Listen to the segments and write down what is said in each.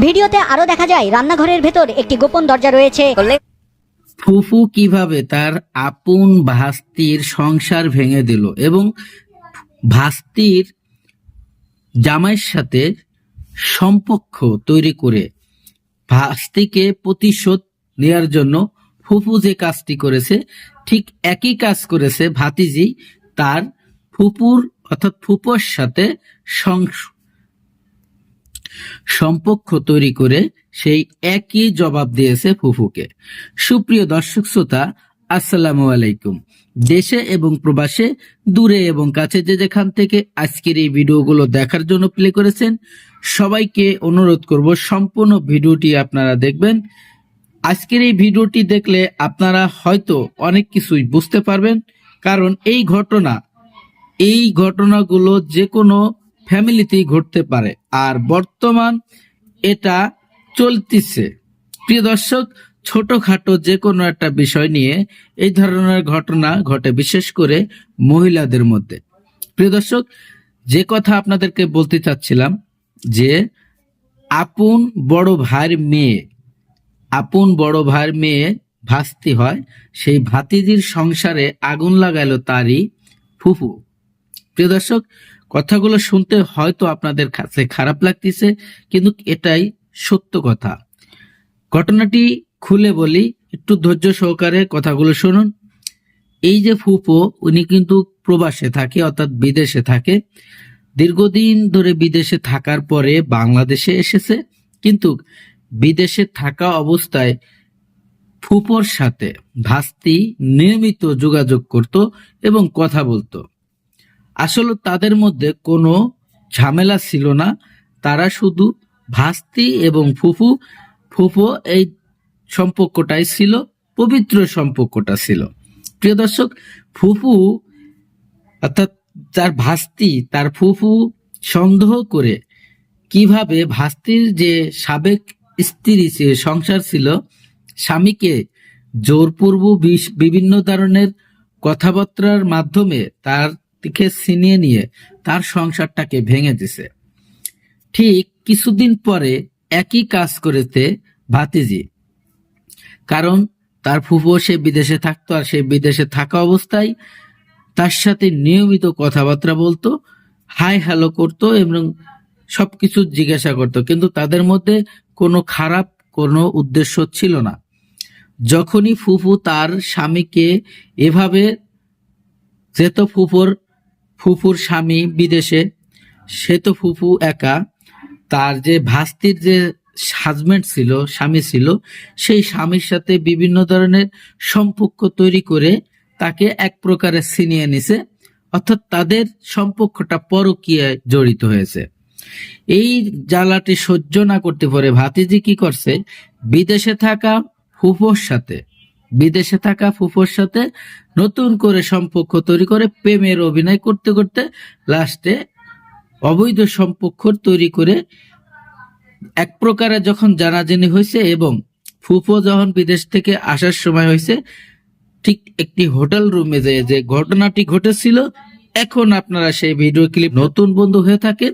ভিডিওতে আরও দেখা যায়, রান্নাঘরের ভেতর একটি গোপন দরজা রয়েছে। ফুফু কীভাবে তার আপন ভাস্তির সংসার ভেঙে দিল এবং ভাস্তির জামাইয়ের সাথে সম্পর্ক তৈরি করে ভাস্তিকে প্রতিশোধ নেওয়ার জন্য ফুফু যে কাজটি করেছে, ঠিক একই কাজ করেছে ভাতিজি তার ফুপুর অর্থাৎ ফুপোর সাথে সংস- সম্পর্ক তৈরি করে সেই একই জবাব দিয়েছে ফুফুকে। সুপ্রিয় দর্শক শ্রোতা, আসসালামু আলাইকুম। দেশে এবং প্রবাসে, দূরে এবং কাছে যে যেখান থেকে আজকের এই ভিডিওগুলো দেখার জন্য প্লে করেছেন, সবাইকে অনুরোধ করব সম্পূর্ণ ভিডিওটি আপনারা দেখবেন। আজকের এই ভিডিওটি দেখলে আপনারা হয়তো অনেক কিছুই বুঝতে পারবেন, কারণ এই ঘটনা, এই ঘটনাগুলো যে কোনো ফ্যামিলিতেই ঘটতে পারে। আর বর্তমান এটা চলতিছে। প্রিয় দর্শক, ছোটখাটো যে কোনো একটা বিষয় নিয়ে এই ধরনের ঘটনা ঘটে, বিশেষ করে মহিলাদের মধ্যে। প্রিয় দর্শক, যে কথা আপনাদেরকে বলতে চাচ্ছিলাম, যে আপন বড় ভাইয়ের মেয়ে, আপন বড় ভাইয়ের মেয়ে ভাস্তি হয়, সেই ভাতিজির সংসারে আগুন লাগাইলো তারই ফুফু। প্রিয় দর্শক, কথাগুলো শুনতে হয়তো আপনাদের কাছে খারাপ লাগতেছে, কিন্তু এটাই সত্য কথা। ঘটনাটি খুলে বলি, একটু ধৈর্য সহকারে কথাগুলো শুনুন। এই যে ফুপো, উনি কিন্তু প্রবাসে থাকে, অর্থাৎ বিদেশে থাকে। দীর্ঘদিন ধরে বিদেশে থাকার পরে বাংলাদেশে এসেছে, কিন্তু বিদেশে থাকা অবস্থায় ফুপোর সাথে ভাস্তি নিয়মিত যোগাযোগ করত এবং কথা বলতো। আসলে তাদের মধ্যে কোনো ঝামেলা ছিল না। তারা শুধু ভাস্তি এবং ফুফু ফুফু এই সম্পর্কটাই ছিল, পবিত্র সম্পর্কটা ছিল। প্রিয় দর্শক, ফুফু অর্থাৎ তার ভাস্তি, তার ফুফু সন্দেহ করে কীভাবে ভাস্তির যে সাবেক স্ত্রী যে সংসার ছিল, স্বামীকে জোরপূর্ব বিভিন্ন ধরনের কথাবার্তার মাধ্যমে তার দিকে ছিনিয়ে নিয়ে তার সংসারটাকে ভেঙে দিছে। ঠিক কিছুদিন পরে একই কাজ করেছে ভাতিজি। কারণ তার ফুফু সে বিদেশে থাকতো আর সে বিদেশে থাকা অবস্থায় তার সাথে নিয়মিত কথাবার্তা বলতো, হাই হ্যালো করতো এবং সবকিছু জিজ্ঞাসা করতো। কিন্তু তাদের মধ্যে কোনো খারাপ কোনো উদ্দেশ্য ছিল না। যখনই ফুফু তার স্বামীকে এভাবে যেত ফুফুর ফুফুর স্বামী বিদেশে, সে তো ফুফু একা। তার যে ভাস্তির যে হাজবেন্ড ছিল, স্বামী ছিল, সেই স্বামীর সাথে বিভিন্ন ধরনের সম্পর্ক তৈরি করে তাকে এক প্রকারে ছিনিয়ে নিছে। অর্থাৎ তাদের সম্পর্কটা পরকীয়ায় জড়িত হয়েছে। এই জ্বালাটি সহ্য না করতে পারে ভাতিজি কি করছে? বিদেশে থাকা ফুফোর সাথে বিদেশে থাকা ফুফোর সাথে নতুন করে সম্পর্ক তৈরি করে, প্রেমের অভিনয় করতে করতে লাস্টে অবৈধ সম্পর্ক তৈরি করে এক প্রকারে যখন জানাজানি হয়েছে এবং ফুফো যখন বিদেশ থেকে আসার সময় হয়েছে, ঠিক একটি হোটেল রুমে যে যে ঘটনাটি ঘটেছিল, এখন আপনারা সেই ভিডিও ক্লিপ নতুন বন্ধু হয়ে থাকেন।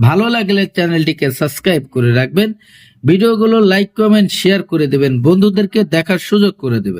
ভালো লাগলে চ্যানেলটিকে সাবস্ক্রাইব করে রাখবেন। ভিডিওগুলো লাইক, কমেন্ট শেয়ার করে দেবেন। বন্ধুদেরকে দেখার সুযোগ করে দেবেন।